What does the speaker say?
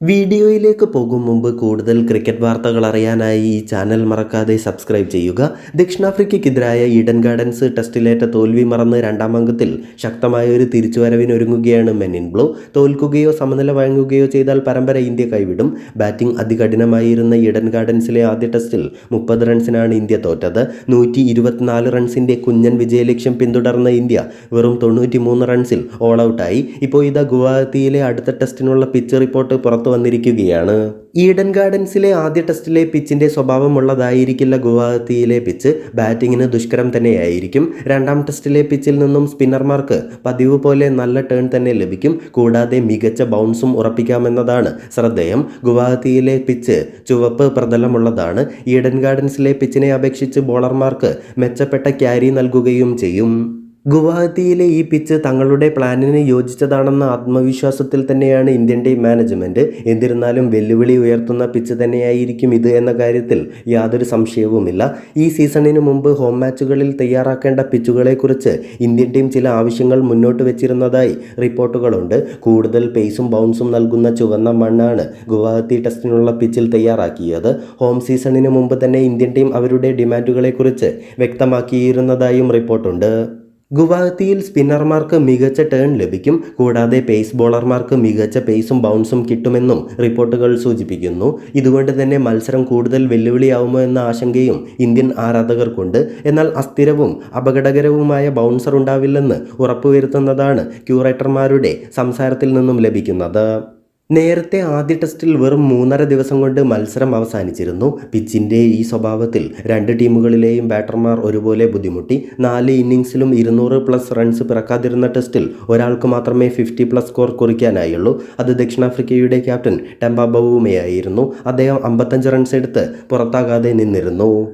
വീഡിയോയിലേക്ക് പോകും മുമ്പ് കൂടുതൽ ക്രിക്കറ്റ് വാർത്തകൾ അറിയാനായി ഈ ചാനൽ മറക്കാതെ സബ്സ്ക്രൈബ് ചെയ്യുക. ദക്ഷിണാഫ്രിക്കയ്ക്കെതിരായ ഈഡൻ ഗാർഡൻസ് ടെസ്റ്റിലേറ്റ തോൽവി മറന്ന് രണ്ടാം അംഗത്തിൽ ശക്തമായ ഒരു തിരിച്ചുവരവിനൊരുങ്ങുകയാണ് മെൻ ഇൻ ബ്ലൂ. തോൽക്കുകയോ സമനില വഴങ്ങുകയോ ചെയ്താൽ പരമ്പര ഇന്ത്യ കൈവിടും. ബാറ്റിംഗ് അതികഠിനമായിരുന്ന ഈഡൻ ഗാർഡൻസിലെ ആദ്യ ടെസ്റ്റിൽ മുപ്പത് റൺസിനാണ് ഇന്ത്യ തോറ്റത്. നൂറ്റി ഇരുപത്തിനാല് റൺസിന്റെ കുഞ്ഞൻ വിജയലക്ഷ്യം പിന്തുടർന്ന ഇന്ത്യ വെറും തൊണ്ണൂറ്റി റൺസിൽ ഓൾ ഔട്ടായി. ഇപ്പോൾ ഇതാ ഗുവാഹത്തിയിലെ അടുത്ത ടെസ്റ്റിനുള്ള പിച്ച് റിപ്പോർട്ട് പുറത്തു വന്നിരിക്കുകയാണ്. ഈഡൻ ഗാർഡൻസിലെ ആദ്യ ടെസ്റ്റിലെ പിച്ചിന്റെ സ്വഭാവമുള്ളതായിരിക്കില്ല ഗുവാഹത്തിയിലെ പിച്ച്. ബാറ്റിങ്ങിന് ദുഷ്കരം തന്നെയായിരിക്കും. രണ്ടാം ടെസ്റ്റിലെ പിച്ചിൽ നിന്നും സ്പിന്നർമാർക്ക് പതിവ് പോലെ നല്ല ടേൺ തന്നെ ലഭിക്കും. കൂടാതെ മികച്ച ബൗൺസും ഉറപ്പിക്കാമെന്നതാണ് ശ്രദ്ധേയം. ഗുവാഹത്തിയിലെ പിച്ച് ചുവപ്പ് പ്രതലമുള്ളതാണ്. ഈഡൻ ഗാർഡൻസിലെ പിച്ചിനെ അപേക്ഷിച്ച് ബോളർമാർക്ക് മെച്ചപ്പെട്ട ക്യാരി നൽകുകയും ചെയ്യും. ഗുവാഹത്തിയിലെ ഈ പിച്ച് തങ്ങളുടെ പ്ലാനിന് യോജിച്ചതാണെന്ന ആത്മവിശ്വാസത്തിൽ തന്നെയാണ് ഇന്ത്യൻ ടീം മാനേജ്മെന്റ് എന്നിരുന്നാലും വെല്ലുവിളി ഉയർത്തുന്ന പിച്ച് തന്നെയായിരിക്കും ഇത് എന്ന കാര്യത്തിൽ യാതൊരു സംശയവുമില്ല. ഈ സീസണിന് മുമ്പ് ഹോം മാച്ചുകളിൽ തയ്യാറാക്കേണ്ട പിച്ചുകളെക്കുറിച്ച് ഇന്ത്യൻ ടീം ചില ആവശ്യങ്ങൾ മുന്നോട്ട് വെച്ചിരുന്നതായി റിപ്പോർട്ടുകളുണ്ട്. കൂടുതൽ പേസും ബൗൺസും നൽകുന്ന ചുവന്ന മണ്ണാണ് ഗുവാഹത്തി ടെസ്റ്റിനുള്ള പിച്ചിൽ തയ്യാറാക്കിയത്. ഹോം സീസണിന് മുമ്പ് തന്നെ ഇന്ത്യൻ ടീം അവരുടെ ഡിമാൻഡുകളെക്കുറിച്ച് വ്യക്തമാക്കിയിരുന്നതായും റിപ്പോർട്ടുണ്ട്. ഗുവാഹത്തിയിൽ സ്പിന്നർമാർക്ക് മികച്ച ടേൺ ലഭിക്കും. കൂടാതെ പേസ് ബോളർമാർക്ക് മികച്ച പേസും ബൗൺസും കിട്ടുമെന്നും റിപ്പോർട്ടുകൾ സൂചിപ്പിക്കുന്നു. ഇതുകൊണ്ട് തന്നെ മത്സരം കൂടുതൽ വെല്ലുവിളിയാവുമോ എന്ന ആശങ്കയും ഇന്ത്യൻ ആരാധകർക്കുണ്ട്. എന്നാൽ അസ്ഥിരവും അപകടകരവുമായ ബൗൺസർ ഉണ്ടാവില്ലെന്ന് ഉറപ്പുവരുത്തുന്നതാണ് ക്യൂറേറ്റർമാരുടെ സംസാരത്തിൽ നിന്നും ലഭിക്കുന്നത്. നേരത്തെ ആദ്യ ടെസ്റ്റിൽ വെറും മൂന്നര ദിവസം കൊണ്ട് മത്സരം അവസാനിച്ചിരുന്നു. പിച്ചിന്റെ ഈ സ്വഭാവത്തിൽ രണ്ട് ടീമുകളിലെയും ബാറ്റർമാർ ഒരുപോലെ ബുദ്ധിമുട്ടി. നാല് ഇന്നിങ്സിലും ഇരുന്നൂറ് പ്ലസ് റൺസ് പിറക്കാതിരുന്ന ടെസ്റ്റിൽ ഒരാൾക്ക് മാത്രമേ ഫിഫ്റ്റി പ്ലസ് സ്കോർ കുറിക്കാനായുള്ളൂ. അത് ദക്ഷിണാഫ്രിക്കയുടെ ക്യാപ്റ്റൻ ടെമ്പ ബവുമയായിരുന്നു. അദ്ദേഹം അമ്പത്തഞ്ച് റൺസ് എടുത്ത് പുറത്താകാതെ നിന്നിരുന്നു.